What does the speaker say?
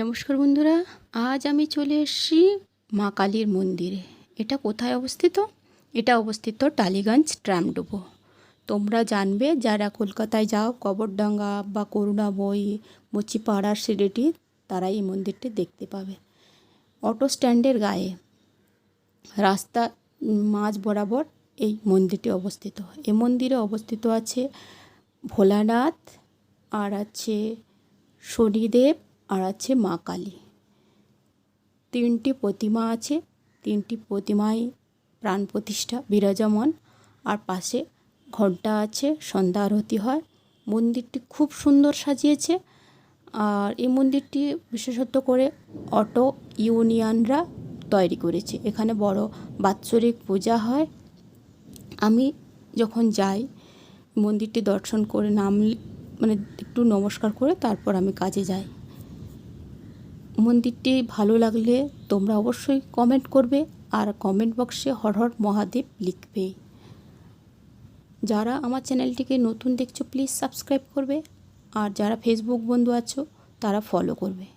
নমস্কার বন্ধুরা, আজ আমি চলে এসেছি মা কালীর মন্দিরে। এটা কোথায় অবস্থিত? এটা অবস্থিত টালিগঞ্জ ট্রামডুবো। তোমরা জানবে, যারা কলকাতায় যাও, কবরডাঙ্গা বা করুণা করুণাবই মুচিপাড়ার সিঁড়িটি তারা এই মন্দিরটি দেখতে পাবে। অটো স্ট্যান্ডের গায়ে, রাস্তা মাঝ বরাবর এই মন্দিরটি অবস্থিত। এই মন্দিরে অবস্থিত আছে ভোলানাথ, আর আছে শনিদেব আর আছে মা কালী। তিনটি প্রতিমা আছে, তিনটি প্রতিমায় প্রাণ প্রতিষ্ঠা, বিরাজমান। আর পাশে ঘণ্টা আছে, সন্ধ্যা আরতি হয়। মন্দিরটি খুব সুন্দর সাজিয়েছে। আর এই মন্দিরটি বিশেষত করে অটো ইউনিয়নরা তৈরি করেছে। এখানে বড় বাৎসরিক পূজা হয়। আমি যখন যাই, মন্দিরটি দর্শন করে নাম মানে একটু নমস্কার করে তারপর আমি কাজে যাই। মন্দিরটি ভালো লাগলে তোমরা অবশ্যই কমেন্ট করবে আর কমেন্ট বক্সে হর হর মহাদেব লিখবে। যারা আমার চ্যানেলটিকে নতুন দেখছ প্লিজ সাবস্ক্রাইব করবে। আর যারা ফেসবুক বন্ধু আছো, তারা ফলো করবে।